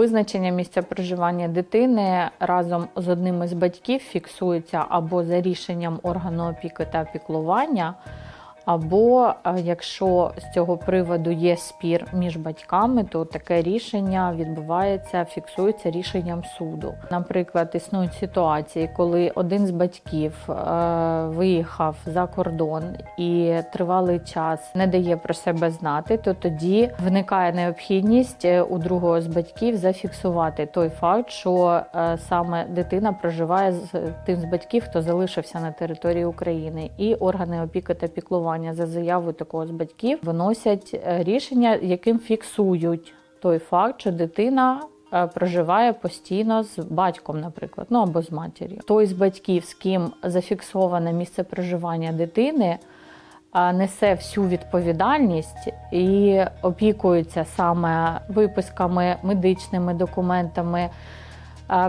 Визначення місця проживання дитини разом з одним із батьків фіксується або за рішенням органу опіки та піклування, або е, якщо з цього приводу є спір між батьками, то таке рішення відбувається, фіксується рішенням суду. Наприклад, існують ситуації, коли один з батьків е, виїхав за кордон і тривалий час не дає про себе знати, то тоді виникає необхідність е, у другого з батьків зафіксувати той факт, що саме дитина проживає з тим з батьків, хто залишився на території України, і органи опіки та піклування за заявою такого з батьків виносять е, рішення, яким фіксують той факт, що дитина. е, Проживає постійно з батьком, наприклад, ну або з матір'ю. Той з батьків, з ким зафіксоване місце проживання дитини, несе всю відповідальність і опікується саме виписками, медичними документами,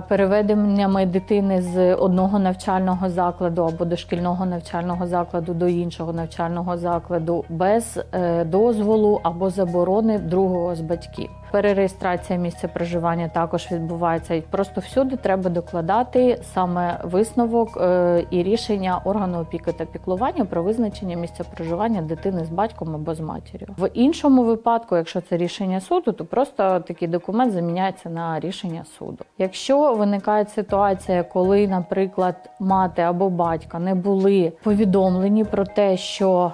переведеннями дитини з одного навчального закладу або дошкільного навчального закладу до іншого навчального закладу без е, дозволу або заборони другого з батьків. Перереєстрація місця проживання також відбувається. І просто всюди треба докладати саме висновок е, і рішення органу опіки та піклування про визначення місця проживання дитини з батьком або з матір'ю. В іншому випадку, якщо це рішення суду, то просто такий документ заміняється на рішення суду. Якщо виникає ситуація, коли, наприклад, мати або батька не були повідомлені про те, що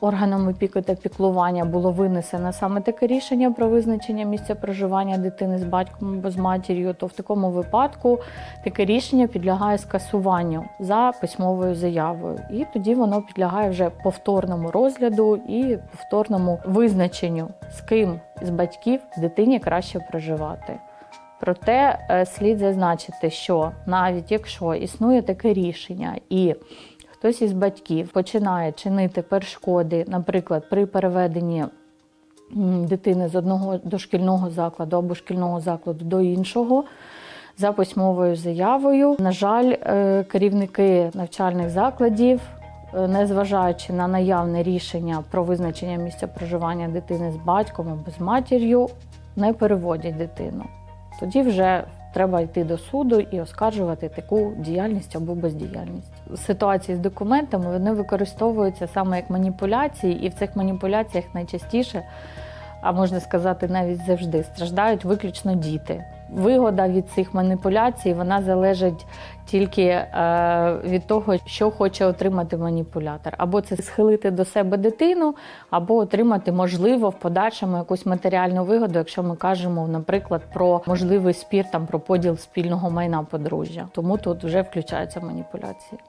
органом опіки та піклування було винесено саме таке рішення про визначення місця проживання дитини з батьком або з матір'ю, то в такому випадку таке рішення підлягає скасуванню за письмовою заявою, і тоді воно підлягає вже повторному розгляду і повторному визначенню, з ким з батьків дитині краще проживати. Проте е, слід зазначити, що навіть якщо існує таке рішення і хтось із батьків починає чинити перешкоди, наприклад, при переведенні дитини з одного дошкільного закладу або шкільного закладу до іншого. За письмовою заявою, на жаль, е, керівники навчальних закладів, е, незважаючи на наявне рішення про визначення місця проживання дитини з батьком або з матір'ю, не переводять дитину. Тоді вже треба йти до суду і оскаржувати таку діяльність або бездіяльність. Ситуації з документами вони використовуються саме як маніпуляції, і в цих маніпуляціях найчастіше, а можна сказати, навіть завжди страждають виключно діти. Вигода від цих маніпуляцій вона залежить тільки е, від того, що хоче отримати маніпулятор. Або це схилити до себе дитину, або отримати можливо в подальшому якусь матеріальну вигоду, якщо ми кажемо, наприклад, про можливий спір там про поділ спільного майна подружжя. Тому тут вже включаються маніпуляції.